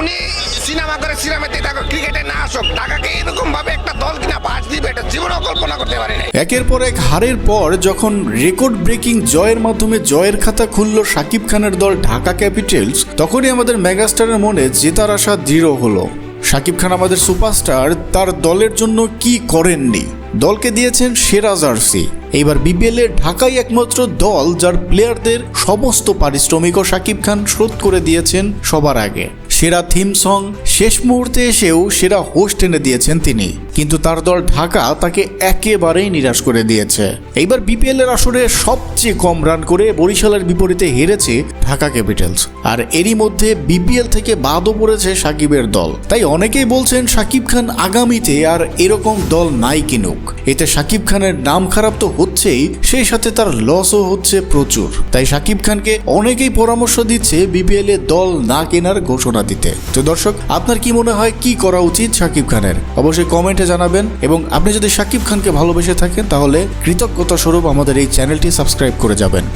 উনি সিনেমা করে সিনেমাতে ক্রিকেটে না আসুক ঢাকাকে এরকম ভাবে একটা দল কিনা বাস দিবে, এটা জীবনেও কল্পনা করতে পারি নাই। একের পর এক হারের পর যখন রেকর্ড ব্রেকিং জয়ের মাধ্যমে জয়ের খাতা খুলল সাকিব খানের দল ঢাকা ক্যাপিটালস, তখনই আমাদের মেগাস্টারের মনে জেতার আশা দৃঢ় হলো। সাকিব খান আমাদের সুপারস্টার, তার দলের জন্য কি করেননি? দলকে দিয়েছেন সেরা জার্সি। এইবার বিপিএল ঢাকাই একমাত্র দল যার প্লেয়ারদের সমস্ত পারিশ্রমিকও সাকিব খান শোধ করে দিয়েছেন সবার আগে। সেরা থিম সং শেষ মুহূর্তে এসেও সেরা হোস্ট এনে দিয়েছেন তিনি। কিন্তু তার দল ঢাকা তাকে একেবারেই নিরাশ করে দিয়েছে। এইবার বিপিএল এর আসরে সবচেয়ে কম রান করে বরিশালের বিপরীতে হেরেছে ঢাকা ক্যাপিটালস আর এরই মধ্যে বিপিএল থেকে বাদও পড়েছে সাকিবের দল। তাই অনেকেই বলছেন সাকিব খান আগামীতে আর এরকম দল নাই কিনুক। এতে শাকিব খানের নাম খারাপ তো হচ্ছেই, সেই সাথে তার লসও হচ্ছে প্রচুর। তাই শাকিব খানকে অনেকেই পরামর্শ দিচ্ছে বিপিএল এ দল না কেনার ঘোষণা দিতে। তো দর্শক, আপনার কি মনে হয় কি করা উচিত শাকিব খানের? অবশ্যই কমেন্টে জানাবেন এবং আপনি যদি শাকিব খানকে ভালোবেসে থাকেন তাহলে কৃতজ্ঞতা স্বরূপ আমাদের এই চ্যানেলটি সাবস্ক্রাইব করে যাবেন।